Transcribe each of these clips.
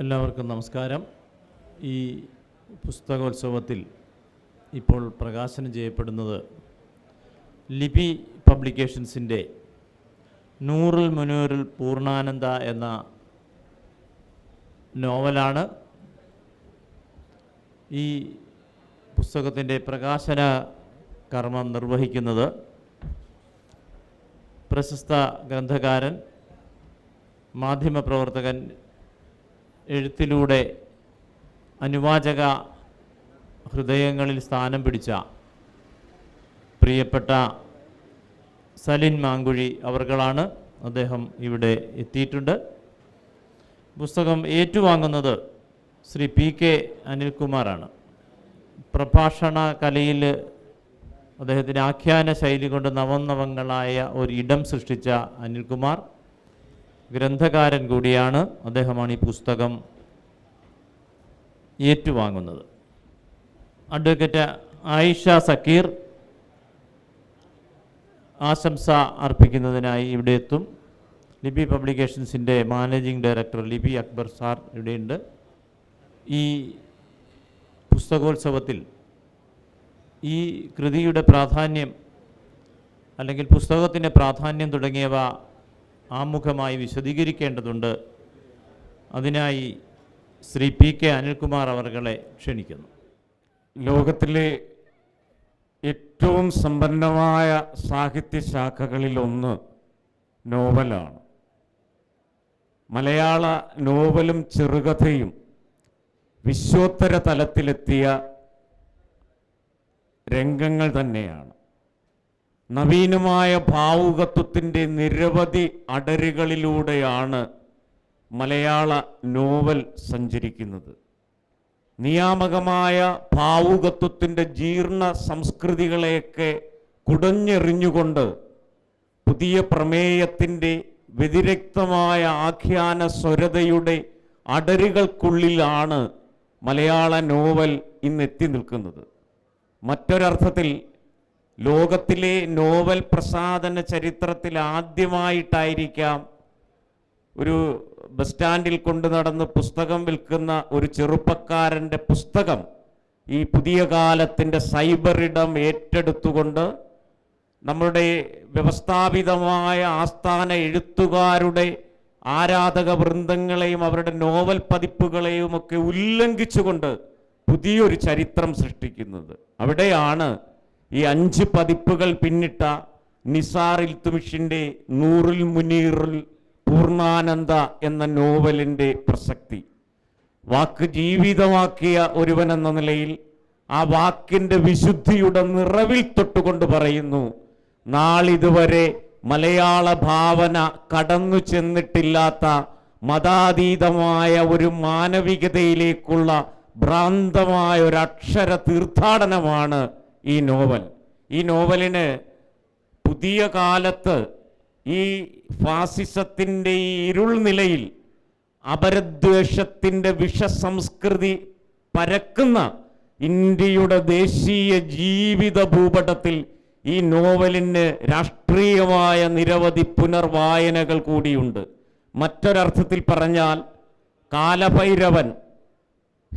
എല്ലാവർക്കും നമസ്കാരം. ഈ പുസ്തകോത്സവത്തിൽ ഇപ്പോൾ പ്രകാശനം ചെയ്യപ്പെടുന്നത് ലിപി പബ്ലിക്കേഷൻസിന്റെ നൂറിൽ മുന്നൂറിൽ പൂർണാനന്ദ എന്ന നോവലാണ് ഈ പുസ്തകത്തിന്റെ പ്രകാശന കർമ്മം നിർവഹിക്കുന്നത്. പ്രശസ്ത ഗ്രന്ഥകാരൻ മാധ്യമപ്രവർത്തകൻ എഴുത്തിലൂടെ അനുവാചക ഹൃദയങ്ങളിൽ സ്ഥാനം പിടിച്ച പ്രിയപ്പെട്ട സലിൻ മാങ്കുഴി അവർകളാണ് അദ്ദേഹം ഇവിടെ എത്തിയിട്ടുണ്ട്. പുസ്തകം ഏറ്റുവാങ്ങുന്നത് ശ്രീ പി കെ അനിൽകുമാറാണ്. പ്രഭാഷണ കലയിൽ അദ്ദേഹത്തിന്റെ ആഖ്യാന ശൈലി കൊണ്ട് നവനവങ്ങളായ ഒരു ഇടം സൃഷ്ടിച്ച അനിൽകുമാർ. ഗ്രന്ഥകാരൻ കൂടിയാണ് അദ്ദേഹമാണ് ഈ പുസ്തകം ഏറ്റുവാങ്ങുന്നത്. അഡ്വക്കേറ്റ് ആയിഷ സക്കീർ ആശംസ അർപ്പിക്കുന്നതിനായി ഇവിടെ എത്തും. Libi പബ്ലിക്കേഷൻസിന്റെ managing director Libi Akbar sir ഇവിടെയുണ്ട്. ഈ പുസ്തകോത്സവത്തിൽ ഈ കൃതിയുടെ പ്രാധാന്യം അല്ലെങ്കിൽ പുസ്തകത്തിന്റെ പ്രാധാന്യം തുടങ്ങിയവ ആമുഖമായി വിശദീകരിക്കേണ്ടതുണ്ട്. അതിനായി ശ്രീ പി കെ അനിൽകുമാർ അവർകളെ ക്ഷണിക്കുന്നു. ലോകത്തിലെ ഏറ്റവും സമ്പന്നമായ സാഹിത്യ ശാഖകളിലൊന്ന് നോവലാണ്. മലയാള നോവലും ചെറുകഥയും വിശ്വോത്തര തലത്തിലെത്തിയ രംഗങ്ങൾ തന്നെയാണ്. നവീനമായ ഭാവുകത്വത്തിന്റെ നിരവധി അടരുകളിലൂടെയാണ് മലയാള നോവൽ സഞ്ചരിക്കുന്നത്. നിയാമകമായ ഭാവുകത്വത്തിന്റെ ജീർണ സംസ്കൃതികളെയൊക്കെ കുടഞ്ഞെറിഞ്ഞുകൊണ്ട് പുതിയ പ്രമേയത്തിന്റെ വ്യതിരക്തമായ ആഖ്യാന സ്വരതയുടെ അടരുകൾക്കുള്ളിലാണ് മലയാള നോവൽ ഇന്ന് എത്തി നിൽക്കുന്നത്. മറ്റൊരർത്ഥത്തിൽ ലോകത്തിലെ നോവൽ പ്രസാദന ചരിത്രത്തിൽ ആദ്യമായിട്ടായിരിക്കാം ഒരു ബസ് സ്റ്റാൻഡിൽ കൊണ്ടു നടന്ന് പുസ്തകം വിൽക്കുന്ന ഒരു ചെറുപ്പക്കാരന്റെ പുസ്തകം ഈ പുതിയ കാലത്തിന്റെ സൈബർ ഏറ്റെടുത്തുകൊണ്ട് നമ്മുടെ വ്യവസ്ഥാപിതമായ ആസ്ഥാന എഴുത്തുകാരുടെ ആരാധക വൃന്ദങ്ങളെയും അവരുടെ നോവൽ പതിപ്പുകളെയും ഒക്കെ ഉല്ലംഘിച്ചുകൊണ്ട് പുതിയൊരു ചരിത്രം സൃഷ്ടിക്കുന്നത്. അവിടെയാണ് ഈ അഞ്ച് പതിപ്പുകൾ പിന്നിട്ട നിസാർ ഇൽത്തുമിഷിന്റെ നൂറിൽ മുനീറിൽ പൂർണാനന്ദ എന്ന നോവലിന്റെ പ്രസക്തി. വാക്ക് ജീവിതമാക്കിയ ഒരുവൻ എന്ന നിലയിൽ ആ വാക്കിന്റെ വിശുദ്ധിയുടെ നിറവിൽ തൊട്ടുകൊണ്ട് പറയുന്നു നാളിതുവരെ മലയാള ഭാവന കടന്നു ചെന്നിട്ടില്ലാത്ത മതാതീതമായ ഒരു മാനവികതയിലേക്കുള്ള ഭ്രാന്തമായ ഒരു അക്ഷര തീർത്ഥാടനമാണ് ഈ നോവൽ. ഈ നോവലിന് പുതിയ കാലത്ത് ഈ ഫാസിസത്തിന്റെ ഈ ഇരുൾ നിലയിൽ അപരദ്വേഷത്തിന്റെ വിഷസംസ്കൃതി പരക്കുന്ന ഇന്ത്യയുടെ ദേശീയ ജീവിത ഭൂപടത്തിൽ ഈ നോവലിന് രാഷ്ട്രീയമായ നിരവധി പുനർവായനകൾ കൂടിയുണ്ട്. മറ്റൊരർത്ഥത്തിൽ പറഞ്ഞാൽ കാലഭൈരവൻ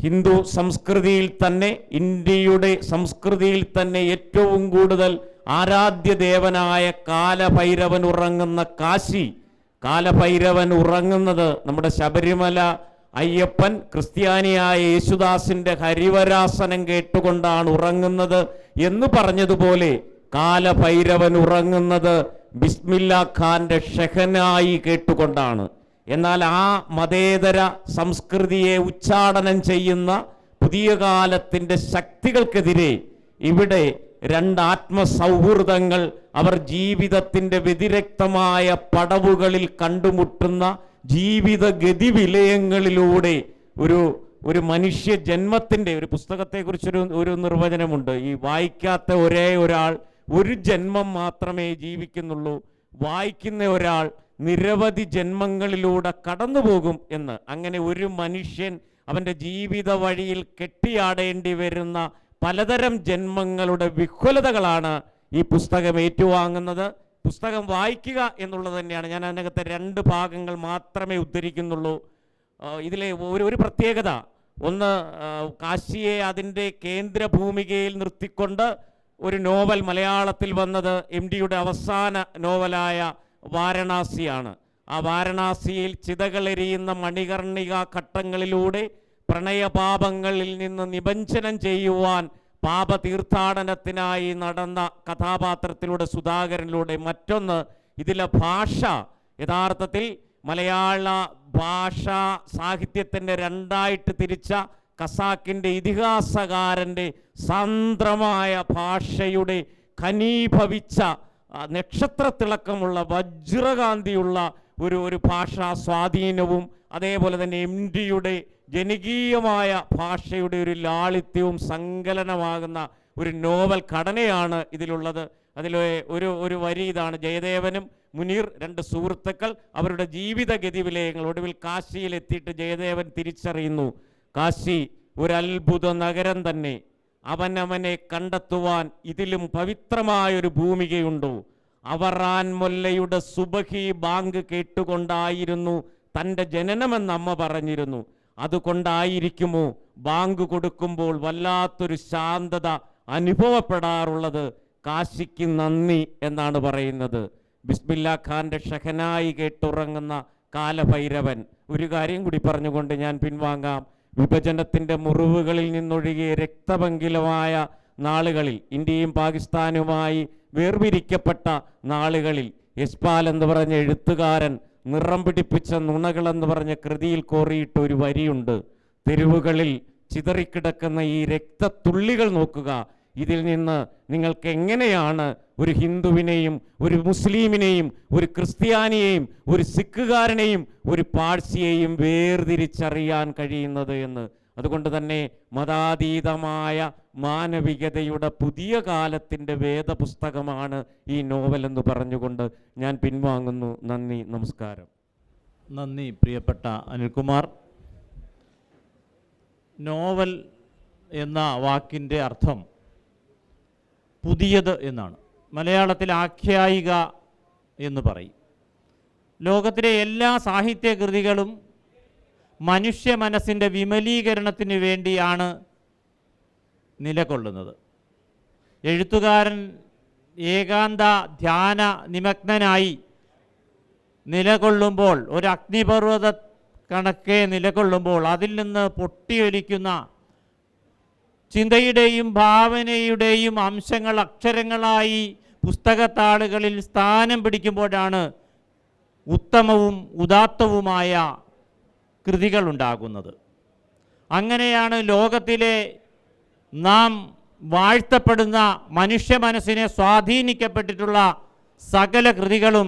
ഹിന്ദു സംസ്കൃതിയിൽ തന്നെ ഇന്ത്യയുടെ സംസ്കൃതിയിൽ തന്നെ ഏറ്റവും കൂടുതൽ ആരാധ്യ ദേവനായ കാലഭൈരവൻ ഉറങ്ങുന്ന കാശി. കാലഭൈരവൻ ഉറങ്ങുന്നത് നമ്മുടെ ശബരിമല അയ്യപ്പൻ ക്രിസ്ത്യാനിയായ യേശുദാസിന്റെ ഹരിവരാസനം കേട്ടുകൊണ്ടാണ് ഉറങ്ങുന്നത് എന്ന് പറഞ്ഞതുപോലെ കാലഭൈരവൻ ഉറങ്ങുന്നത് ബിസ്മില്ല ഖാന്റെ ഷെഹനായി കേട്ടുകൊണ്ടാണ്. എന്നാൽ ആ മതേതര സംസ്കൃതിയെ ഉച്ചാടനം ചെയ്യുന്ന പുതിയ കാലത്തിന്റെ ശക്തികൾക്കെതിരെ ഇവിടെ രണ്ട് ആത്മസൗഹൃദങ്ങൾ അവർ ജീവിതത്തിന്റെ വ്യതിരക്തമായ പടവുകളിൽ കണ്ടുമുട്ടുന്ന ജീവിത ഗതിവിലയങ്ങളിലൂടെ ഒരു ഒരു മനുഷ്യ ജന്മത്തിന്റെ ഒരു പുസ്തകത്തെക്കുറിച്ചൊരു ഒരു നിർവചനമുണ്ട്. ഈ വായിക്കാത്ത ഒരേ ഒരാൾ ഒരു ജന്മം മാത്രമേ ജീവിക്കുന്നുള്ളൂ. വായിക്കുന്ന ഒരാൾ നിരവധി ജന്മങ്ങളിലൂടെ കടന്നു പോകും എന്ന്. അങ്ങനെ ഒരു മനുഷ്യൻ അവന്റെ ജീവിത വഴിയിൽ കെട്ടിയാടേണ്ടി വരുന്ന പലതരം ജന്മങ്ങളുടെ വിഹുലതകളാണ് ഈ പുസ്തകം ഏറ്റുവാങ്ങുന്നത്. പുസ്തകം വായിക്കുക എന്നുള്ളത് തന്നെയാണ്. ഞാൻ അതിനകത്തെ രണ്ട് ഭാഗങ്ങൾ മാത്രമേ ഉദ്ധരിക്കുന്നുള്ളൂ. ഇതിലെ ഒരു ഒരു പ്രത്യേകത. ഒന്ന് കാശിയെ അതിന്റെ കേന്ദ്രഭൂമികയിൽ നിർത്തിക്കൊണ്ട് ഒരു നോവൽ മലയാളത്തിൽ വന്നത് എം ഡിയുടെ അവസാന നോവലായ വാരണാസിയാണ്. ആ വാരണാസിയിൽ ചിതകളെരിയുന്ന മണികർണിക ഘട്ടങ്ങളിലൂടെ പ്രണയപാപങ്ങളിൽ നിന്ന് നിബഞ്ജനം ചെയ്യുവാൻ പാപതീർത്ഥാടനത്തിനായി നടന്ന കഥാപാത്രത്തിലൂടെ സുധാകരനിലൂടെ മറ്റൊന്ന് ഇതിലെ ഭാഷ. യഥാർത്ഥത്തിൽ മലയാള ഭാഷാ സാഹിത്യത്തിന്റെ രണ്ടായിട്ട് തിരിച്ച കസാക്കിന്റെ ഇതിഹാസകാരന്റെ സാന്ദ്രമായ ഭാഷയുടെ ഖനീഭവിച്ച നക്ഷത്രത്തിളക്കമുള്ള വജ്രകാന്തിയുള്ള ഒരു ഒരു ഭാഷാ സ്വാധീനവും അതേപോലെ തന്നെ എം ഡിയുടെ ജനകീയമായ ഭാഷയുടെ ഒരു ലാളിത്യവും സങ്കലനമാകുന്ന ഒരു നോവൽ ഘടനയാണ് ഇതിലുള്ളത്. അതിൽ ഒരു ഒരു വരി ഇതാണ് ജയദേവനും മുനീർ രണ്ട് സുഹൃത്തുക്കൾ അവരുടെ ജീവിതഗതി വിലയങ്ങൾ ഒടുവിൽ കാശിയിൽ എത്തിയിട്ട് ജയദേവൻ തിരിച്ചറിയുന്നു. കാശി ഒരു അത്ഭുത നഗരം തന്നെ. അവനവനെ കണ്ടെത്തുവാൻ ഇതിലും പവിത്രമായൊരു ഭൂമികയുണ്ടോ. അവറാൻ മൊല്ലയുടെ സുബഹി ബാങ്ക് കേട്ടുകൊണ്ടായിരുന്നു തന്റെ ജനനമെന്ന് അമ്മ പറഞ്ഞിരുന്നു. അതുകൊണ്ടായിരിക്കുമോ ബാങ്ക് കൊടുക്കുമ്പോൾ വല്ലാത്തൊരു ശാന്തത അനുഭവപ്പെടാറുള്ളത്? കാശിക്ക് നന്ദി എന്നാണ് പറയുന്നത്. ബിസ്മില്ല ഖാന്റെ ഷഹനായി കേട്ടുറങ്ങുന്ന കാലഭൈരവൻ. ഒരു കാര്യം കൂടി പറഞ്ഞുകൊണ്ട് ഞാൻ പിൻവാങ്ങാം. വിഭജനത്തിന്റെ മുറിവുകളിൽ നിന്നൊഴുകിയ രക്തപങ്കിലമായ നാളുകളിൽ ഇന്ത്യയും പാകിസ്ഥാനുമായി വേർപിരിക്കപ്പെട്ട നാളുകളിൽ യസ്പാൽ എന്ന് പറഞ്ഞ എഴുത്തുകാരൻ നിറം പിടിപ്പിച്ച നുണകളെന്ന് പറഞ്ഞ കൃതിയിൽ കോറിയിട്ട് ഒരു വരിയുണ്ട്. തെരുവുകളിൽ ചിതറിക്കിടക്കുന്ന ഈ രക്തത്തുള്ളികൾ നോക്കുക. ഇതിൽ നിന്ന് നിങ്ങൾക്ക് എങ്ങനെയാണ് ഒരു ഹിന്ദുവിനെയും ഒരു മുസ്ലിമിനെയും ഒരു ക്രിസ്ത്യാനിയെയും ഒരു സിഖുകാരനെയും ഒരു പാഴ്സിയെയും വേർതിരിച്ചറിയാൻ കഴിയുന്നത് എന്ന്? അതുകൊണ്ട് തന്നെ മതാതീതമായ മാനവികതയുടെ പുതിയ കാലത്തിന്റെ വേദപുസ്തകമാണ് ഈ നോവൽ എന്ന് പറഞ്ഞുകൊണ്ട് ഞാൻ പിൻവാങ്ങുന്നു. നന്ദി നമസ്കാരം. നന്ദി പ്രിയപ്പെട്ട അനിൽകുമാർ. നോവൽ എന്ന വാക്കിന്റെ അർത്ഥം പുതിയത് എന്നാണ്. മലയാളത്തിൽ ആഖ്യായിക എന്ന് പറയും. ലോകത്തിലെ എല്ലാ സാഹിത്യകൃതികളും മനുഷ്യ മനസ്സിന്റെ വിമലീകരണത്തിന് വേണ്ടിയാണ് നിലകൊള്ളുന്നത്. എഴുത്തുകാരൻ ഏകാന്ത ധ്യാന നിമഗ്നനായി നിലകൊള്ളുമ്പോൾ ഒരു അഗ്നിപർവത കണക്കെ നിലകൊള്ളുമ്പോൾ അതിൽ നിന്ന് പൊട്ടിയൊലിക്കുന്ന ചിന്തയുടെയും ഭാവനയുടെയും അംശങ്ങൾ അക്ഷരങ്ങളായി പുസ്തകത്താളുകളിൽ സ്ഥാനം പിടിക്കുമ്പോഴാണ് ഉത്തമവും ഉദാത്തവുമായ കൃതികൾ ഉണ്ടാകുന്നത്. അങ്ങനെയാണ് ലോകത്തിലെ നാം വാഴ്ത്തപ്പെടുന്ന മനുഷ്യ മനസ്സിനെ സ്വാധീനിക്കപ്പെട്ടിട്ടുള്ള സകല കൃതികളും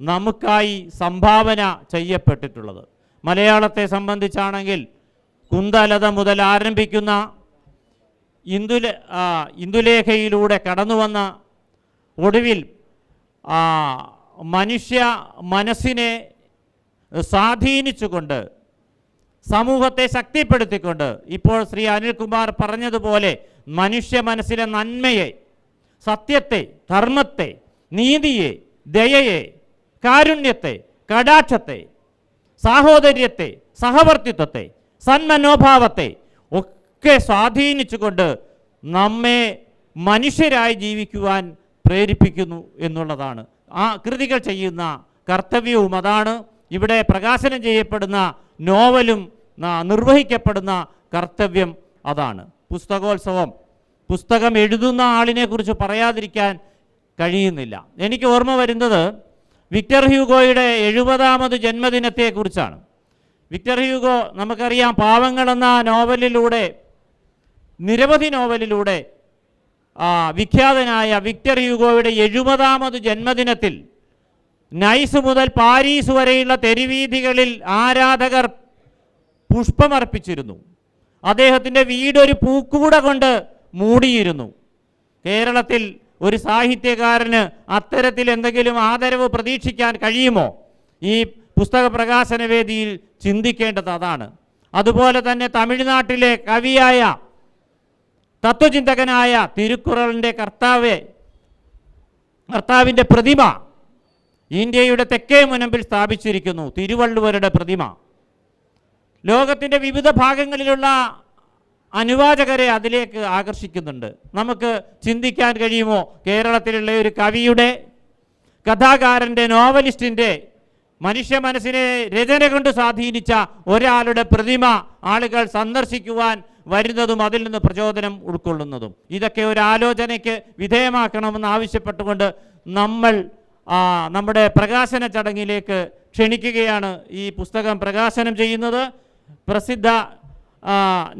നമുക്കായി സംഭാവന ചെയ്യപ്പെട്ടിട്ടുള്ളത്. മലയാളത്തെ സംബന്ധിച്ചാണെങ്കിൽ കുന്തലത മുതൽ ആരംഭിക്കുന്ന ഇന്ദുല ഇന്ദുലേഖയിലൂടെ കടന്നു വന്ന ഒടുവിൽ മനുഷ്യ മനസ്സിനെ സ്വാധീനിച്ചുകൊണ്ട് സമൂഹത്തെ ശക്തിപ്പെടുത്തിക്കൊണ്ട് ഇപ്പോൾ ശ്രീ അനിൽകുമാർ പറഞ്ഞതുപോലെ മനുഷ്യ മനസ്സിലെ നന്മയെ സത്യത്തെ ധർമ്മത്തെ നീതിയെ ദയയെ കാരുണ്യത്തെ കടാക്ഷത്തെ സാഹോദര്യത്തെ സഹവർത്തിത്വത്തെ സന്മനോഭാവത്തെ ഒക്കെ സ്വാധീനിച്ചുകൊണ്ട് നമ്മെ മനുഷ്യരായി ജീവിക്കുവാൻ പ്രേരിപ്പിക്കുന്നു എന്നുള്ളതാണ്. ആ കൃതികൾ ചെയ്യുന്ന കർത്തവ്യവും അതാണ്. ഇവിടെ പ്രകാശനം ചെയ്യപ്പെടുന്ന നോവലും നിർവഹിക്കപ്പെടുന്ന കർത്തവ്യം അതാണ്. പുസ്തകോത്സവം. പുസ്തകം എഴുതുന്ന ആളിനെ കുറിച്ച് പറയാതിരിക്കാൻ കഴിയുന്നില്ല. എനിക്ക് ഓർമ്മ വരുന്നത് വിക്ടർ ഹ്യൂഗോയുടെ എഴുപതാമത് ജന്മദിനത്തെക്കുറിച്ചാണ്. വിക്ടർ ഹ്യൂഗോ നമുക്കറിയാം പാവങ്ങളെന്ന നോവലിലൂടെ നിരവധി നോവലിലൂടെ വിഖ്യാതനായ വിക്ടർ യുഗോയുടെ എഴുപതാമത് ജന്മദിനത്തിൽ നൈസ് മുതൽ പാരീസ് വരെയുള്ള തെരുവീഥികളിൽ ആരാധകർ പുഷ്പമർപ്പിച്ചിരുന്നു. അദ്ദേഹത്തിന്റെ വീടൊരു പൂക്കൂട കൊണ്ട് മൂടിയിരുന്നു. കേരളത്തിൽ ഒരു സാഹിത്യകാരന് അത്തരത്തിൽ എന്തെങ്കിലും ആദരവ് പ്രതീക്ഷിക്കാൻ കഴിയുമോ? ഈ പുസ്തക പ്രകാശന വേദിയിൽ ചിന്തിക്കേണ്ടത് അതാണ്. അതുപോലെ തന്നെ തമിഴ്നാട്ടിലെ കവിയായ തത്വചിന്തകനായ തിരുക്കുറളിന്റെ കർത്താവെ കർത്താവിന്റെ പ്രതിമ ഇന്ത്യയുടെ തെക്കേ മുനമ്പിൽ സ്ഥാപിച്ചിരിക്കുന്നു തിരുവള്ളുവരുടെ പ്രതിമ. ലോകത്തിന്റെ വിവിധ ഭാഗങ്ങളിലുള്ള അനുവാചകരെ അതിലേക്ക് ആകർഷിക്കുന്നുണ്ട്. നമുക്ക് ചിന്തിക്കാൻ കഴിയുമോ? കേരളത്തിലുള്ള ഒരു കവിയുടെ കഥാകാരന്റെ നോവലിസ്റ്റിന്റെ മനുഷ്യ മനസ്സിനെ രചന കൊണ്ട് സ്വാധീനിച്ച ഒരാളുടെ പ്രതിമ ആളുകൾ സന്ദർശിക്കുവാൻ വരുന്നതും അതിൽ നിന്ന് പ്രചോദനം ഉൾക്കൊള്ളുന്നതും. ഇതൊക്കെ ഒരു ആലോചനയ്ക്ക് വിധേയമാക്കണമെന്ന് ആവശ്യപ്പെട്ടുകൊണ്ട് നമ്മൾ നമ്മുടെ പ്രകാശന ചടങ്ങിലേക്ക് ക്ഷണിക്കുകയാണ് ഈ പുസ്തകം പ്രകാശനം ചെയ്യുന്നത്. പ്രസിദ്ധ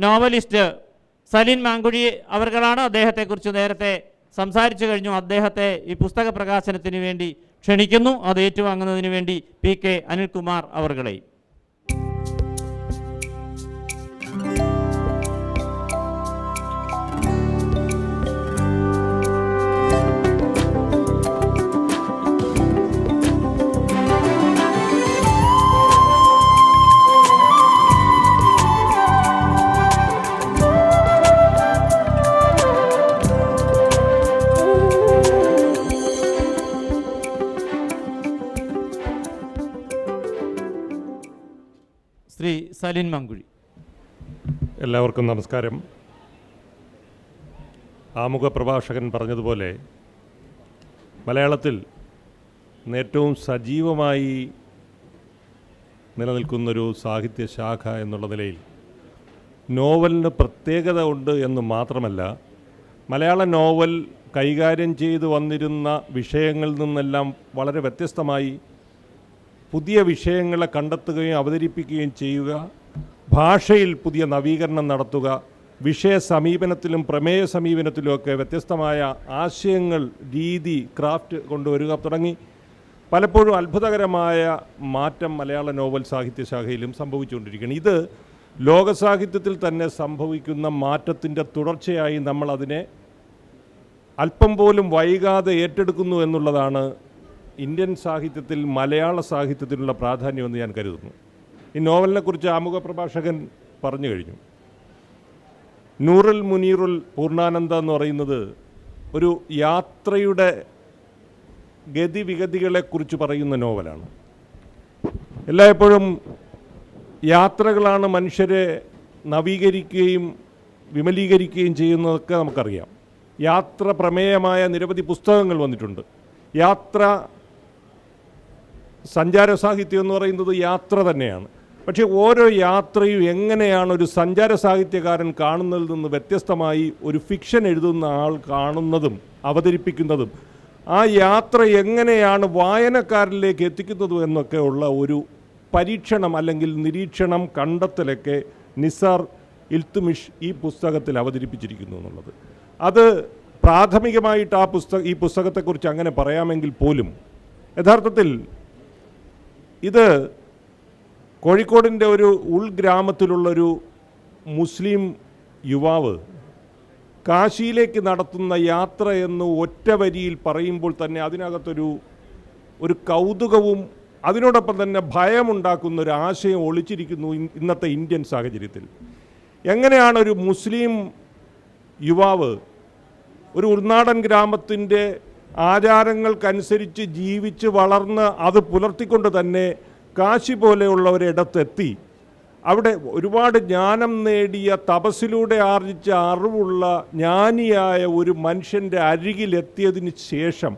നോവലിസ്റ്റ് സലിൻ മാങ്കുഴി അവർകളാണ് അദ്ദേഹത്തെക്കുറിച്ച് നേരത്തെ സംസാരിച്ചു കഴിഞ്ഞു. അദ്ദേഹത്തെ ഈ പുസ്തക പ്രകാശനത്തിന് വേണ്ടി ക്ഷണിക്കുന്നു. അത് ഏറ്റുവാങ്ങുന്നതിന് വേണ്ടി പി കെ അനിൽകുമാർ അവർകളെയും സലിൻ മങ്കുഴി. എല്ലാവർക്കും നമസ്കാരം. ആമുഖ പ്രഭാഷകൻ പറഞ്ഞതുപോലെ മലയാളത്തിൽ ഏറ്റവും സജീവമായി നിലനിൽക്കുന്നൊരു സാഹിത്യ ശാഖ എന്നുള്ള നിലയിൽ നോവലിന് പ്രത്യേകത ഉണ്ട് എന്ന് മാത്രമല്ല മലയാള നോവൽ കൈകാര്യം ചെയ്തു വന്നിരുന്ന വിഷയങ്ങളിൽ നിന്നെല്ലാം വളരെ വ്യത്യസ്തമായി പുതിയ വിഷയങ്ങളെ കണ്ടെത്തുകയും അവതരിപ്പിക്കുകയും ചെയ്യുക. ഭാഷയിൽ പുതിയ നവീകരണം നടത്തുക. വിഷയ സമീപനത്തിലും പ്രമേയ സമീപനത്തിലുമൊക്കെ വ്യത്യസ്തമായ ആശയങ്ങൾ രീതി ക്രാഫ്റ്റ് കൊണ്ടുവരിക തുടങ്ങി. പലപ്പോഴും അത്ഭുതകരമായ മാറ്റം മലയാള നോവൽ സാഹിത്യശാഖയിലും സംഭവിച്ചുകൊണ്ടിരിക്കുകയാണ്. ഇത് ലോകസാഹിത്യത്തിൽ തന്നെ സംഭവിക്കുന്ന മാറ്റത്തിന്റെ തുടർച്ചയായി നമ്മളതിനെ അല്പം പോലും വൈകാതെ ഏറ്റെടുക്കുന്നു എന്നുള്ളതാണ് ഇന്ത്യൻ സാഹിത്യത്തിൽ മലയാള സാഹിത്യത്തിനുള്ള പ്രാധാന്യമെന്ന് ഞാൻ കരുതുന്നു. ഈ നോവലിനെക്കുറിച്ച് ആമുഖ പ്രഭാഷകൻ പറഞ്ഞു കഴിഞ്ഞു. നൂറുൽ മുനീറുൽ പൂർണാനന്ദ എന്ന് പറയുന്നത് ഒരു യാത്രയുടെ ഗതിവിഗതികളെക്കുറിച്ച് പറയുന്ന നോവലാണ്. എല്ലായ്പ്പോഴും യാത്രകളാണ് മനുഷ്യരെ നവീകരിക്കുകയും വിമലീകരിക്കുകയും ചെയ്യുന്നതൊക്കെ നമുക്കറിയാം. യാത്ര പ്രമേയമായ നിരവധി പുസ്തകങ്ങൾ വന്നിട്ടുണ്ട്. യാത്ര സഞ്ചാര സാഹിത്യം എന്ന് പറയുന്നത് യാത്ര തന്നെയാണ്. പക്ഷേ ഓരോ യാത്രയും എങ്ങനെയാണ് ഒരു സഞ്ചാര സാഹിത്യകാരൻ കാണുന്നതിൽ നിന്ന് വ്യത്യസ്തമായി ഒരു ഫിക്ഷൻ എഴുതുന്ന ആൾ കാണുന്നതും അവതരിപ്പിക്കുന്നതും ആ യാത്ര എങ്ങനെയാണ് വായനക്കാരിലേക്ക് എത്തിക്കുന്നതും എന്നൊക്കെയുള്ള ഒരു പരീക്ഷണം അല്ലെങ്കിൽ നിരീക്ഷണം കണ്ടെത്തലൊക്കെ നിസാർ ഇൽത്തുമിഷ് ഈ പുസ്തകത്തിൽ അവതരിപ്പിച്ചിരിക്കുന്നു എന്നുള്ളത്. അത് പ്രാഥമികമായിട്ട് ആ പുസ്തക ഈ പുസ്തകത്തെക്കുറിച്ച് അങ്ങനെ പറയാമെങ്കിൽ പോലും യഥാർത്ഥത്തിൽ ഇത് കോഴിക്കോടിന്റെ ഒരു ഉൾഗ്രാമത്തിലുള്ളൊരു മുസ്ലിം യുവാവ് കാശിയിലേക്ക് നടത്തുന്ന യാത്ര എന്ന് ഒറ്റ വരിയിൽ പറയുമ്പോൾ തന്നെ അതിനകത്തൊരു ഒരു കൗതുകവും അതിനോടൊപ്പം തന്നെ ഭയമുണ്ടാക്കുന്ന ഒരു ആശയം ഒളിച്ചിരിക്കുന്നു ഇന്നത്തെ ഇന്ത്യൻ സാഹചര്യത്തിൽ. എങ്ങനെയാണ് ഒരു മുസ്ലിം യുവാവ് ഒരു ഉൾനാടൻ ഗ്രാമത്തിന്റെ ആചാരങ്ങൾക്കനുസരിച്ച് ജീവിച്ച് വളർന്ന് അത് പുലർത്തിക്കൊണ്ട് തന്നെ കാശി പോലെയുള്ള ഒരിടത്തെത്തി അവിടെ ഒരുപാട് ജ്ഞാനം നേടിയ തപസ്സിലൂടെ ആർജിച്ച അറിവുള്ള ജ്ഞാനിയായ ഒരു മനുഷ്യന്റെ അരികിലെത്തിയതിന് ശേഷം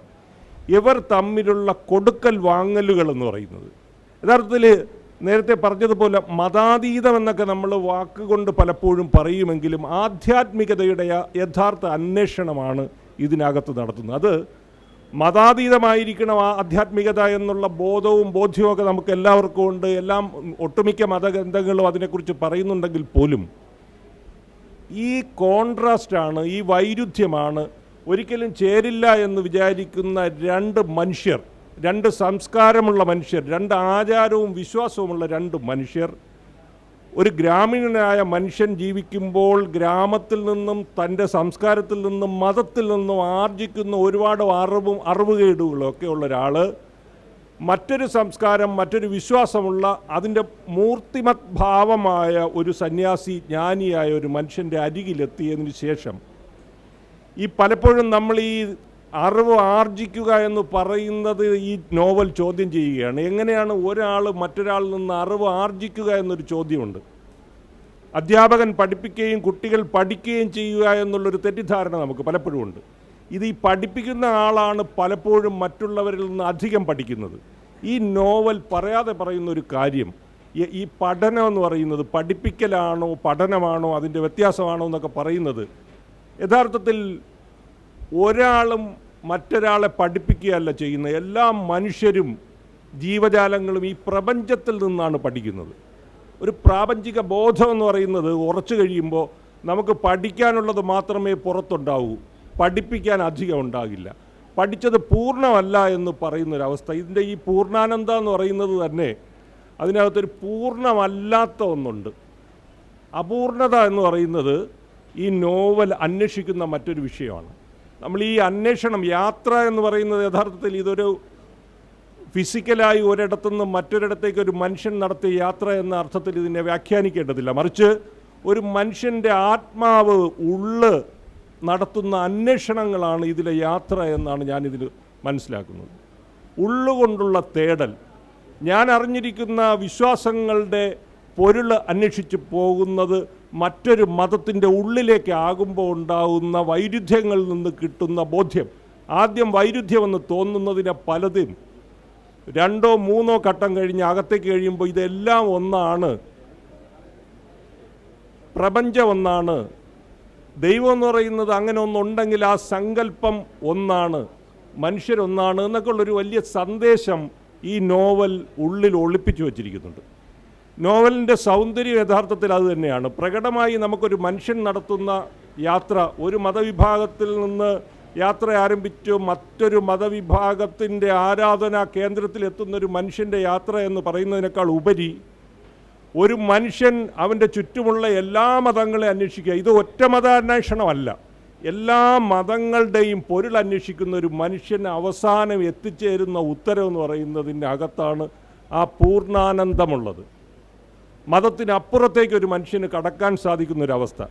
ഇവർ തമ്മിലുള്ള കൊടുക്കൽ വാങ്ങലുകൾ എന്ന് പറയുന്നത്. യഥാർത്ഥത്തിൽ നേരത്തെ പറഞ്ഞതുപോലെ മതാതീതം എന്നൊക്കെ നമ്മൾ വാക്കുകൊണ്ട് പലപ്പോഴും പറയുമെങ്കിലും ആധ്യാത്മികതയുടെ യഥാർത്ഥ അന്വേഷണമാണ് ഇതിനകത്ത് നടത്തുന്നത്. അത് മതാതീതമായിരിക്കണം ആ ആധ്യാത്മികത എന്നുള്ള ബോധവും ബോധ്യവുമൊക്കെ നമുക്ക് എല്ലാവർക്കും ഉണ്ട്. എല്ലാം ഒട്ടുമിക്ക മതഗ്രന്ഥങ്ങളും അതിനെക്കുറിച്ച് പറയുന്നുണ്ടെങ്കിൽ പോലും ഈ കോൺട്രാസ്റ്റാണ് ഈ വൈരുദ്ധ്യമാണ് ഒരിക്കലും ചേരില്ല എന്ന് വിചാരിക്കുന്ന രണ്ട് മനുഷ്യർ രണ്ട് സംസ്കാരമുള്ള മനുഷ്യർ രണ്ട് ആചാരവും വിശ്വാസവുമുള്ള രണ്ട് മനുഷ്യർ ഒരു ഗ്രാമീണനായ മനുഷ്യൻ ജീവിക്കുമ്പോൾ ഗ്രാമത്തിൽ നിന്നും തന്റെ സംസ്കാരത്തിൽ നിന്നും മതത്തിൽ നിന്നും ആർജിക്കുന്ന ഒരുപാട് അറിവും അറിവുകേടുകളും ഒക്കെ ഉള്ള ഒരാൾ മറ്റൊരു സംസ്കാരം മറ്റൊരു വിശ്വാസമുള്ള അതിന്റെ മൂർത്തിമത് ഭാവമായ ഒരു സന്യാസി ജ്ഞാനിയായ ഒരു മനുഷ്യന്റെ അരികിലെത്തിയതിന് ശേഷം ഈ പലപ്പോഴും നമ്മൾ ഈ അറിവ് ആർജിക്കുക എന്ന് പറയുന്നത് ഈ നോവൽ ചോദ്യം ചെയ്യുകയാണ്. എങ്ങനെയാണ് ഒരാൾ മറ്റൊരാളിൽ നിന്ന് അറിവ് ആർജിക്കുക എന്നൊരു ചോദ്യമുണ്ട്. അധ്യാപകൻ പഠിപ്പിക്കുകയും കുട്ടികൾ പഠിക്കുകയും ചെയ്യുക എന്നുള്ളൊരു തെറ്റിദ്ധാരണ നമുക്ക് പലപ്പോഴും ഉണ്ട്. ഇത് ഈ പഠിപ്പിക്കുന്ന ആളാണ് പലപ്പോഴും മറ്റുള്ളവരിൽ നിന്ന് അധികം പഠിക്കുന്നത്. ഈ നോവൽ പറയാതെ പറയുന്ന ഒരു കാര്യം ഈ- പഠനം എന്ന് പറയുന്നത് പഠിപ്പിക്കലാണോ പഠനമാണോ അതിന്റെ വ്യത്യാസമാണോ എന്നൊക്കെ പറയുന്നത് യഥാർത്ഥത്തിൽ ഒരാളും മറ്റൊരാളെ പഠിപ്പിക്കുകയല്ല ചെയ്യുന്നത്. എല്ലാ മനുഷ്യരും ജീവജാലങ്ങളും ഈ പ്രപഞ്ചത്തിൽ നിന്നാണ് പഠിക്കുന്നത്. ഒരു പ്രാപഞ്ചിക ബോധം എന്ന് പറയുന്നത് ഉറച്ചു കഴിയുമ്പോൾ നമുക്ക് പഠിക്കാനുള്ളത് മാത്രമേ പുറത്തുണ്ടാവൂ. പഠിപ്പിക്കാൻ അധികം ഉണ്ടാകില്ല. പഠിച്ചത് പൂർണമല്ല എന്ന് പറയുന്നൊരവസ്ഥ. ഇതിന്റെ ഈ പൂർണാനന്ദ എന്ന് പറയുന്നത് തന്നെ അതിനകത്തൊരു പൂർണമല്ലാത്ത ഒന്നുണ്ട്. അപൂർണത എന്ന് പറയുന്നത് ഈ നോവൽ അന്വേഷിക്കുന്ന മറ്റൊരു വിഷയമാണ്. നമ്മൾ ഈ അന്വേഷണം യാത്ര എന്ന് പറയുന്നത് യഥാർത്ഥത്തിൽ ഇതൊരു ഫിസിക്കലായി ഒരിടത്തു ഒരിടത്തുനിന്ന് മറ്റൊരിടത്തേക്ക് ഒരു മനുഷ്യൻ നടത്തിയ യാത്ര എന്ന അർത്ഥത്തിൽ ഇതിനെ വ്യാഖ്യാനിക്കേണ്ടതില്ല. മറിച്ച് ഒരു മനുഷ്യന്റെ ആത്മാവ് ഉള്ള് നടത്തുന്ന അന്വേഷണങ്ങളാണ് ഇതിലെ യാത്ര എന്നാണ് ഞാനിതിൽ മനസ്സിലാക്കുന്നത്. ഉള്ളുകൊണ്ടുള്ള തേടൽ ഞാൻ അറിഞ്ഞിരിക്കുന്ന വിശ്വാസങ്ങളുടെ പൊരുൾ അന്വേഷിച്ച് പോകുന്നത് മറ്റൊരു മതത്തിന്റെ ഉള്ളിലേക്ക് ആകുമ്പോൾ ഉണ്ടാകുന്ന വൈരുദ്ധ്യങ്ങളിൽ നിന്ന് കിട്ടുന്ന ബോധ്യം. ആദ്യം വൈരുദ്ധ്യമെന്ന് തോന്നുന്നതിനെ പലതും രണ്ടോ മൂന്നോ ഘട്ടം കഴിഞ്ഞ് അകത്തേക്ക് കഴിയുമ്പോൾ ഇതെല്ലാം ഒന്നാണ്. പ്രപഞ്ചം ഒന്നാണ്. ദൈവം എന്ന് പറയുന്നത് അങ്ങനെ ഒന്നുണ്ടെങ്കിൽ ആ സങ്കല്പം ഒന്നാണ്. മനുഷ്യരൊന്നാണ് എന്നൊക്കെയുള്ളൊരു വലിയ സന്ദേശം ഈ നോവൽ ഉള്ളിൽ ഒളിപ്പിച്ചു വച്ചിരിക്കുന്നുണ്ട്. നോവലിന്റെ സൗന്ദര്യം യഥാർത്ഥത്തിൽ അത് തന്നെയാണ്. പ്രകടമായി നമുക്കൊരു മനുഷ്യൻ നടത്തുന്ന യാത്ര ഒരു മതവിഭാഗത്തിൽ നിന്ന് യാത്ര ആരംഭിച്ചു മറ്റൊരു മതവിഭാഗത്തിന്റെ ആരാധന കേന്ദ്രത്തിൽ എത്തുന്ന ഒരു മനുഷ്യന്റെ യാത്ര എന്ന് പറയുന്നതിനേക്കാൾ ഉപരി ഒരു മനുഷ്യൻ അവന്റെ ചുറ്റുമുള്ള എല്ലാ മതങ്ങളെ അന്വേഷിക്കുക. ഇത് ഒറ്റ മത അന്വേഷണമല്ല എല്ലാ മതങ്ങളുടെയും പൊരുൾ അന്വേഷിക്കുന്ന ഒരു മനുഷ്യൻ അവസാനം എത്തിച്ചേരുന്ന ഉത്തരവെന്ന് പറയുന്നതിന്റെ അകത്താണ് ആ പൂർണാനന്ദമുള്ളത്. മതത്തിനപ്പുറത്തേക്ക് ഒരു മനുഷ്യന് കടക്കാൻ സാധിക്കുന്ന ഒരവസ്ഥ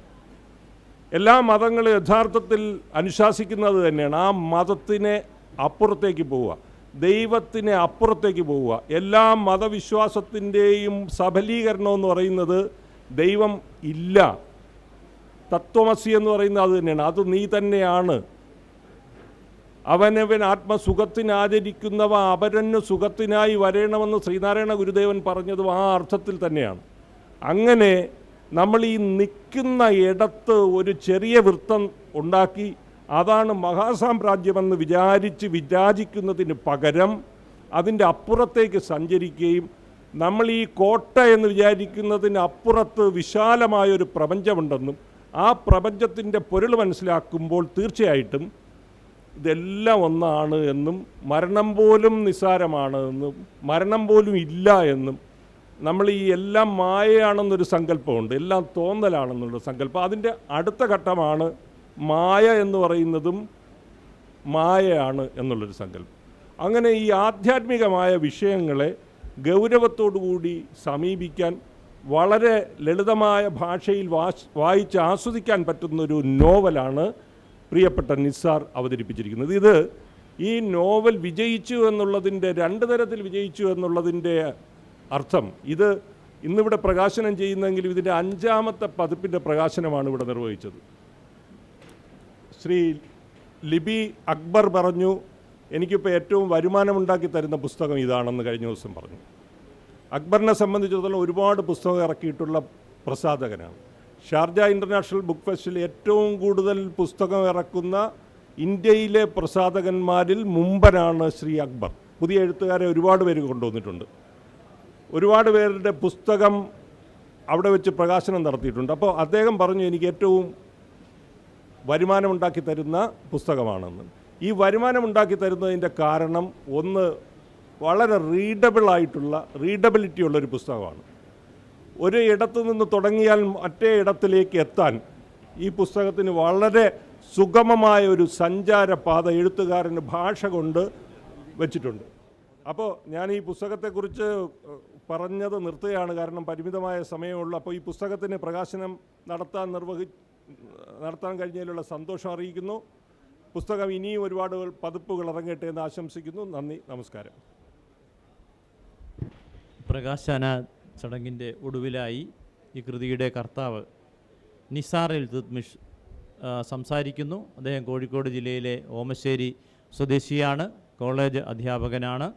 എല്ലാ മതങ്ങളും യഥാർത്ഥത്തിൽ അനുശാസിക്കുന്നത് തന്നെയാണ്. ആ മതത്തിനെ അപ്പുറത്തേക്ക് പോവുക ദൈവത്തിനെ അപ്പുറത്തേക്ക് പോവുക. എല്ലാ മതവിശ്വാസത്തിന്റെയും സഫലീകരണം എന്ന് പറയുന്നത് ദൈവം ഇല്ല. തത്വമസി എന്ന് പറയുന്നത് അത് തന്നെയാണ്. അത് നീ തന്നെയാണ്. അവനവൻ ആത്മസുഖത്തിനാചരിക്കുന്നവ അപരന് സുഖത്തിനായി വരണമെന്ന് ശ്രീനാരായണ ഗുരുദേവൻ പറഞ്ഞതും ആ അർത്ഥത്തിൽ തന്നെയാണ്. അങ്ങനെ നമ്മൾ ഈ നിൽക്കുന്ന ഇടത്ത് ഒരു ചെറിയ വൃത്തം ഉണ്ടാക്കി അതാണ് മഹാസാമ്രാജ്യമെന്ന് വിചാരിച്ച് വിചാരിക്കുന്നതിന് പകരം അതിന്റെ അപ്പുറത്തേക്ക് സഞ്ചരിക്കുകയും നമ്മൾ ഈ കോട്ട എന്ന് വിചാരിക്കുന്നതിന് അപ്പുറത്ത് വിശാലമായൊരു പ്രപഞ്ചമുണ്ടെന്നും ആ പ്രപഞ്ചത്തിന്റെ പൊരുൾ മനസ്സിലാക്കുമ്പോൾ തീർച്ചയായിട്ടും ഇതെല്ലാം ഒന്നാണ് എന്നും മരണം പോലും നിസ്സാരമാണ് എന്നും മരണം പോലും ഇല്ല എന്നും നമ്മൾ ഈ എല്ലാം മായയാണെന്നൊരു സങ്കല്പമുണ്ട് എല്ലാം തോന്നലാണെന്നുള്ള സങ്കല്പം. അതിന്റെ അടുത്ത ഘട്ടമാണ് മായ എന്ന് പറയുന്നതും മായയാണ് എന്നുള്ളൊരു സങ്കല്പം. അങ്ങനെ ഈ ആധ്യാത്മികമായ വിഷയങ്ങളെ ഗൗരവത്തോടുകൂടി സമീപിക്കാൻ വളരെ ലളിതമായ ഭാഷയിൽ വായിച്ച് ആസ്വദിക്കാൻ പറ്റുന്നൊരു നോവലാണ് പ്രിയപ്പെട്ട നിസാർ അവതരിപ്പിച്ചിരിക്കുന്നത്. ഇത് ഈ നോവൽ വിജയിച്ചു എന്നുള്ളതിന്റെ രണ്ട് തരത്തിൽ വിജയിച്ചു എന്നുള്ളതിന്റെ അർത്ഥം. ഇത് ഇന്നിവിടെ പ്രകാശനം ചെയ്യുന്നെങ്കിലും ഇതിന്റെ അഞ്ചാമത്തെ പതിപ്പിന്റെ പ്രകാശനമാണ് ഇവിടെ നിർവഹിച്ചത്. ശ്രീ ലിബി അക്ബർ പറഞ്ഞു എനിക്കിപ്പോൾ ഏറ്റവും വരുമാനമുണ്ടാക്കി തരുന്ന പുസ്തകം ഇതാണെന്ന് കഴിഞ്ഞ ദിവസം പറഞ്ഞു. അക്ബറിനെ സംബന്ധിച്ചിടത്തോളം ഒരുപാട് പുസ്തകം ഇറക്കിയിട്ടുള്ള പ്രസാധകനാണ്. ഷാർജ ഇന്റർനാഷണൽ ബുക്ക് ഫെസ്റ്റിൽ ഏറ്റവും കൂടുതൽ പുസ്തകം ഇറക്കുന്ന ഇന്ത്യയിലെ പ്രസാധകന്മാരിൽ മുമ്പനാണ് ശ്രീ അക്ബർ. പുതിയ എഴുത്തുകാരെ ഒരുപാട് പേര് കൊണ്ടുവന്നിട്ടുണ്ട്. ഒരുപാട് പേരുടെ പുസ്തകം അവിടെ വെച്ച് പ്രകാശനം നടത്തിയിട്ടുണ്ട്. അപ്പോൾ അദ്ദേഹം പറഞ്ഞു എനിക്ക് ഏറ്റവും വരുമാനമുണ്ടാക്കി തരുന്ന പുസ്തകമാണെന്ന്. ഈ വരുമാനമുണ്ടാക്കി തരുന്നതിന്റെ കാരണം ഒന്ന് വളരെ റീഡബിളായിട്ടുള്ള റീഡബിലിറ്റി ഉള്ളൊരു പുസ്തകമാണ്. ഒരു ഇടത്തു നിന്ന് തുടങ്ങിയാൽ മറ്റേ ഇടത്തിലേക്ക് എത്താൻ ഈ പുസ്തകത്തിന് വളരെ സുഗമമായ ഒരു സഞ്ചാരപാത എഴുത്തുകാരന് ഭാഷ കൊണ്ട് വെച്ചിട്ടുണ്ട്. അപ്പോൾ ഞാൻ ഈ പുസ്തകത്തെക്കുറിച്ച് പറഞ്ഞത് നിർത്തുകയാണ്. കാരണം പരിമിതമായ സമയമുള്ളൂ അപ്പോൾ ഈ പുസ്തകത്തിന് പ്രകാശനം നടത്താൻ നിർവഹി നടത്താൻ കഴിഞ്ഞതിലുള്ള സന്തോഷം അറിയിക്കുന്നു. പുസ്തകം ഇനിയും ഒരുപാട് പതിപ്പുകൾ ഇറങ്ങട്ടെ എന്ന് ആശംസിക്കുന്നു. നന്ദി നമസ്കാരം. പ്രകാശന ചടങ്ങിന്റെ ഒടുവിലായി ഈ കൃതിയുടെ കർത്താവ് നിസാർ ആ, സംസാരിക്കുന്നു. അദ്ദേഹം കോഴിക്കോട് ജില്ലയിലെ ഓമശ്ശേരി സ്വദേശിയാണ് കോളേജ് അധ്യാപകനാണ്.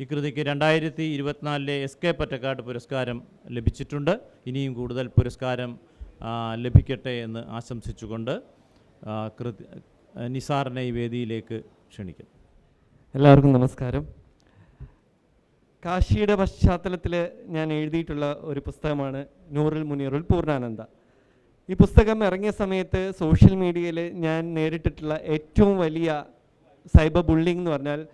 ഈ കൃതിക്ക് രണ്ടായിരത്തി ഇരുപത്തിനാലിലെ എസ് കെ പറ്റക്കാട് പുരസ്കാരം ലഭിച്ചിട്ടുണ്ട്. ഇനിയും കൂടുതൽ പുരസ്കാരം ലഭിക്കട്ടെ എന്ന് ആശംസിച്ചുകൊണ്ട് കൃതി നിസാറിനെ ഈ വേദിയിലേക്ക് ക്ഷണിക്കുന്നു. എല്ലാവർക്കും നമസ്കാരം. കാശിയുടെ പശ്ചാത്തലത്തിൽ ഞാൻ എഴുതിയിട്ടുള്ള ഒരു പുസ്തകമാണ് നൂറിൽ മുനീറുൽ പൂർണാനന്ദ. ഈ പുസ്തകം ഇറങ്ങിയ സമയത്ത് സോഷ്യൽ മീഡിയയിൽ ഞാൻ നേരിട്ടിട്ടുള്ള ഏറ്റവും വലിയ സൈബർ ബുള്ളിംഗ് എന്ന് പറഞ്ഞാൽ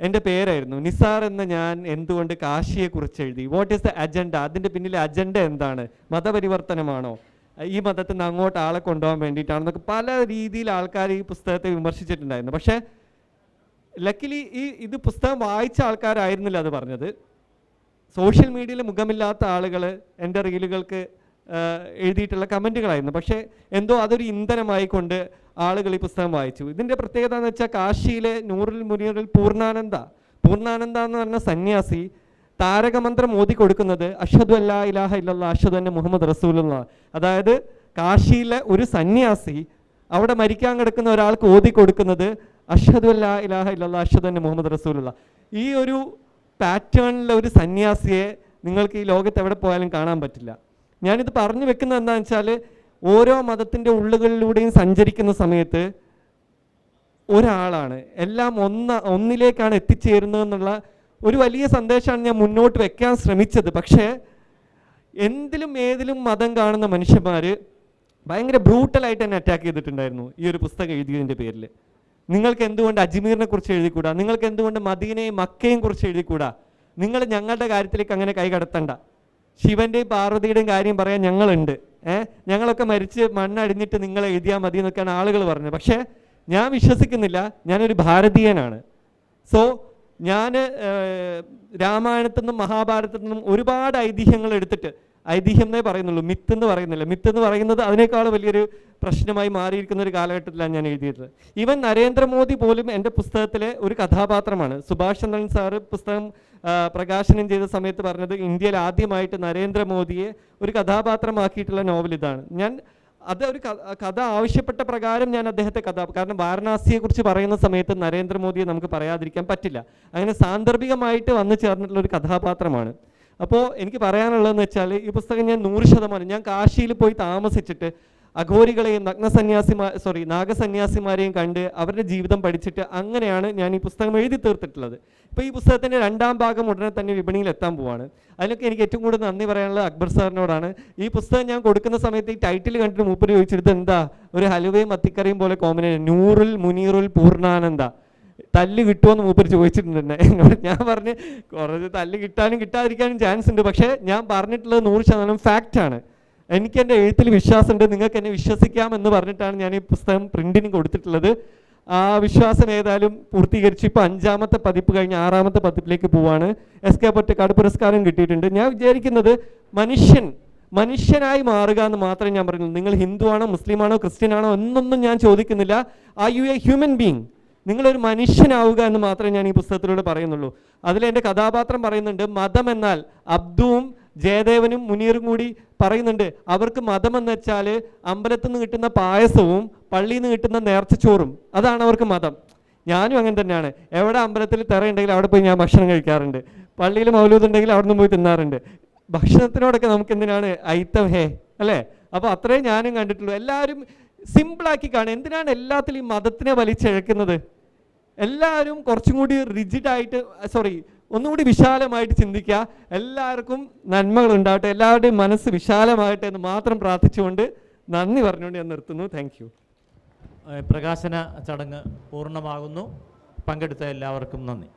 എന്റെ പേരായിരുന്നു. നിസാർ എന്ന ഞാൻ എന്തുകൊണ്ട് കാശിയെക്കുറിച്ച് എഴുതി? വാട്ട് ഈസ് ദ അജണ്ട അതിന്റെ പിന്നിലെ അജണ്ട എന്താണ്? മതപരിവർത്തനമാണോ? ഈ മതത്തിൽ നിന്ന് അങ്ങോട്ട് ആളെ കൊണ്ടുപോകാൻ വേണ്ടിയിട്ടാണെന്നൊക്കെ പല രീതിയിൽ ആൾക്കാർ ഈ പുസ്തകത്തെ വിമർശിച്ചിട്ടുണ്ടായിരുന്നു. പക്ഷേ ലക്കിലി ഈ ഇത് പുസ്തകം വായിച്ച ആൾക്കാരായിരുന്നില്ല അത് പറഞ്ഞത്. സോഷ്യൽ മീഡിയയിൽ മുഖമില്ലാത്ത ആളുകൾ എന്റെ റീലുകൾക്ക് എഴുതിയിട്ടുള്ള കമന്റുകളായിരുന്നു. പക്ഷേ എന്തോ അതൊരു ഇന്ധനമായി കൊണ്ട് ആളുകൾ ഈ പുസ്തകം വായിച്ചു. ഇതിന്റെ പ്രത്യേകത എന്ന് വെച്ചാൽ കാശിയിലെ നൂറിൽ മുനിയറിൽ പൂർണാനന്ദ. പൂർണാനന്ദ എന്ന് പറഞ്ഞ സന്യാസി താരകമന്ത്രം ഓതി കൊടുക്കുന്നത് അഷദ് അല്ലാ ഇലാഹ ഇല്ലല്ലാ അഷദ് അന്ന മുഹമ്മദ് റസൂലുള്ള. അതായത് കാശിയിലെ ഒരു സന്യാസി അവിടെ മരിക്കാൻ കിടക്കുന്ന ഒരാൾക്ക് ഓതി കൊടുക്കുന്നത് അഷദു അല്ലാ ഇലാഹ ഇല്ലല്ലാ അഷദ് മുഹമ്മദ് റസൂലുള്ള. ഈ ഒരു പാറ്റേണിലെ ഒരു സന്യാസിയെ നിങ്ങൾക്ക് ഈ ലോകത്ത് എവിടെ പോയാലും കാണാൻ പറ്റില്ല. ഞാനിത് പറഞ്ഞു വെക്കുന്നത് എന്താണെന്ന് വെച്ചാൽ ഓരോ മതത്തിന്റെ ഉള്ളുകളിലൂടെയും സഞ്ചരിക്കുന്ന സമയത്ത് ഒരാളാണ്. എല്ലാം ഒന്ന ഒന്നിലേക്കാണ് എത്തിച്ചേരുന്നതെന്നുള്ള ഒരു വലിയ സന്ദേശമാണ് ഞാൻ മുന്നോട്ട് വെക്കാൻ ശ്രമിച്ചത്. പക്ഷേ എന്തിലും ഏതിലും മതം കാണുന്ന മനുഷ്യന്മാർ ഭയങ്കര ബ്രൂട്ടലായിട്ട് തന്നെ അറ്റാക്ക് ചെയ്തിട്ടുണ്ടായിരുന്നു ഈ ഒരു പുസ്തകം എഴുതിയതിന്റെ പേരിൽ നിങ്ങൾക്ക് എന്തുകൊണ്ട് അജ്മീറിനെ കുറിച്ച് എഴുതിക്കൂടാ? നിങ്ങൾക്ക് എന്തുകൊണ്ട് മദീനയും മക്കയും കുറിച്ച് എഴുതിക്കൂടാ? നിങ്ങൾ ഞങ്ങളുടെ കാര്യത്തിലേക്ക് അങ്ങനെ കൈ കടത്തണ്ട. ശിവന്റെയും പാർവതിയുടെയും കാര്യം പറയാൻ ഞങ്ങളുണ്ട്. ഏഹ് ഞങ്ങളൊക്കെ മരിച്ച് മണ്ണടിഞ്ഞിട്ട് നിങ്ങൾ എഴുതിയാൽ മതി എന്നൊക്കെയാണ് ആളുകൾ പറഞ്ഞത്. പക്ഷേ ഞാൻ വിശ്വസിക്കുന്നില്ല. ഞാനൊരു ഭാരതീയനാണ്. സോ ഞാൻ രാമായണത്തിൽ നിന്നും മഹാഭാരതത്തിൽ നിന്നും ഒരുപാട് ഐതിഹ്യങ്ങൾ എടുത്തിട്ട് ഐതിഹ്യം എന്നേ പറയുന്നുള്ളൂ. മിത്ത് എന്ന് പറയുന്നില്ല. മിത്ത് എന്ന് പറയുന്നത് അതിനേക്കാൾ വലിയൊരു പ്രശ്നമായി മാറിയിരിക്കുന്ന ഒരു കാലഘട്ടത്തിലാണ് ഞാൻ എഴുതിയത്. ഈവൻ നരേന്ദ്രമോദി പോലും എന്റെ പുസ്തകത്തിലെ ഒരു കഥാപാത്രമാണ്. സുഭാഷ് ചന്ദ്രൻ സാറ് പുസ്തകം പ്രകാശനം ചെയ്ത സമയത്ത് പറഞ്ഞത് ഇന്ത്യയിൽ ആദ്യമായിട്ട് നരേന്ദ്രമോദിയെ ഒരു കഥാപാത്രമാക്കിയിട്ടുള്ള നോവൽ ഇതാണ്. ഞാൻ അത് ഒരു കഥ ആവശ്യപ്പെട്ട പ്രകാരം ഞാൻ അദ്ദേഹത്തെ കഥ കാരണം വാരണാസിയെക്കുറിച്ച് പറയുന്ന സമയത്ത് നരേന്ദ്രമോദിയെ നമുക്ക് പറയാതിരിക്കാൻ പറ്റില്ല. അങ്ങനെ സാന്ദർഭികമായിട്ട് വന്നു ചേർന്നിട്ടുള്ള ഒരു കഥാപാത്രമാണ്. അപ്പോൾ എനിക്ക് പറയാനുള്ളതെന്ന് വെച്ചാൽ ഈ പുസ്തകം ഞാൻ നൂറ് ശതമാനം ഞാൻ കാശിയിൽ പോയി താമസിച്ചിട്ട് അഘോരികളെയും നഗ്നസന്യാസിമാ സോറി നാഗസന്യാസിമാരെയും കണ്ട് അവരുടെ ജീവിതം പഠിച്ചിട്ട് അങ്ങനെയാണ് ഞാൻ ഈ പുസ്തകം എഴുതി തീർത്തിട്ടുള്ളത്. ഇപ്പോൾ ഈ പുസ്തകത്തിന്റെ രണ്ടാം ഭാഗം ഉടനെ തന്നെ വിപണിയിൽ എത്താൻ പോവാണ്. അതിനൊക്കെ എനിക്ക് ഏറ്റവും കൂടുതൽ നന്ദി പറയാനുള്ളത് അക്ബർ സാറിനോടാണ്. ഈ പുസ്തകം ഞാൻ കൊടുക്കുന്ന സമയത്ത് ഈ ടൈറ്റിൽ കണ്ടിട്ട് മൂപ്പര് ചോദിച്ചെടുത്ത് എന്താ? ഒരു ഹലുവയും മത്തിക്കറിയും പോലെ കോമ്പിനേഷൻ നൂറുൽ മുനീറുൽ പൂർണാനന്ദ. തല്ല് കിട്ടുമെന്ന് മൂപ്പർ ചോദിച്ചിട്ടുണ്ട് ഞാൻ പറഞ്ഞ് കുറച്ച് തല്ല് കിട്ടാനും കിട്ടാതിരിക്കാനും ചാൻസ് ഉണ്ട്. പക്ഷേ ഞാൻ പറഞ്ഞിട്ടുള്ളത് നൂറ് ശതമാനം ഫാക്റ്റാണ് എനിക്ക് എന്റെ എഴുത്തിൽ വിശ്വാസമുണ്ട്. നിങ്ങൾക്ക് എന്നെ വിശ്വസിക്കാം എന്ന് പറഞ്ഞിട്ടാണ് ഞാൻ ഈ പുസ്തകം പ്രിന്റിന് കൊടുത്തിട്ടുള്ളത്. ആ വിശ്വാസം ഏതായാലും പൂർത്തീകരിച്ച്. ഇപ്പോൾ അഞ്ചാമത്തെ പതിപ്പ് കഴിഞ്ഞ് ആറാമത്തെ പതിപ്പിലേക്ക് പോവാണ്. എസ് കെ പൊറ്റക്കാട് പുരസ്കാരം കിട്ടിയിട്ടുണ്ട്. ഞാൻ വിചാരിക്കുന്നത് മനുഷ്യൻ മനുഷ്യനായി മാറുക എന്ന് മാത്രമേ ഞാൻ പറയുന്നുള്ളൂ നിങ്ങൾ ഹിന്ദുവാണോ മുസ്ലിമാണോ ക്രിസ്ത്യനാണോ എന്നൊന്നും ഞാൻ ചോദിക്കുന്നില്ല. ആ യു എ ഹ്യൂമൻ ബീങ് നിങ്ങളൊരു മനുഷ്യനാവുക എന്ന് മാത്രമേ ഞാൻ ഈ പുസ്തകത്തിലൂടെ പറയുന്നുള്ളൂ. അതിലെന്റെ കഥാപാത്രം പറയുന്നുണ്ട് മതം എന്നാൽ അബ്ദുവും ജയദേവനും മുനീറും കൂടി പറയുന്നുണ്ട് അവർക്ക് മതം എന്ന് വെച്ചാൽ അമ്പലത്തിൽ നിന്ന് കിട്ടുന്ന പായസവും പള്ളിയിൽ നിന്ന് കിട്ടുന്ന നേർച്ചച്ചോറും അതാണ് അവർക്ക് മതം. ഞാനും അങ്ങനെ തന്നെയാണ്. എവിടെ അമ്പലത്തിൽ തെറയുണ്ടെങ്കിൽ അവിടെ പോയി ഞാൻ ഭക്ഷണം കഴിക്കാറുണ്ട്. പള്ളിയിൽ മൗലൂദ് ഉണ്ടെങ്കിൽ അവിടെ നിന്ന് പോയി തിന്നാറുണ്ട്. ഭക്ഷണത്തിനോടൊക്കെ നമുക്ക് എന്തിനാണ് ഐത്തം ഹേ അല്ലേ? അപ്പോൾ അത്രയും ഞാനും കണ്ടിട്ടുള്ളൂ. എല്ലാവരും സിമ്പിളാക്കി കാണുക എന്തിനാണ് എല്ലാത്തിലും ഈ മതത്തിനെ വലിച്ചിഴക്കുന്നത്? എല്ലാവരും കുറച്ചും കൂടി റിജിഡായിട്ട് സോറി ഒന്നുകൂടി വിശാലമായിട്ട് ചിന്തിക്കുക. എല്ലാവർക്കും നന്മകൾ ഉണ്ടാവട്ടെ എല്ലാവരുടെയും മനസ്സ് വിശാലമാകട്ടെ എന്ന് മാത്രം പ്രാർത്ഥിച്ചുകൊണ്ട് നന്ദി പറഞ്ഞുകൊണ്ട് ഞാൻ നിർത്തുന്നു. താങ്ക് യു പ്രകാശന ചടങ്ങ് പൂർണമാകുന്നു. പങ്കെടുത്ത എല്ലാവർക്കും നന്ദി.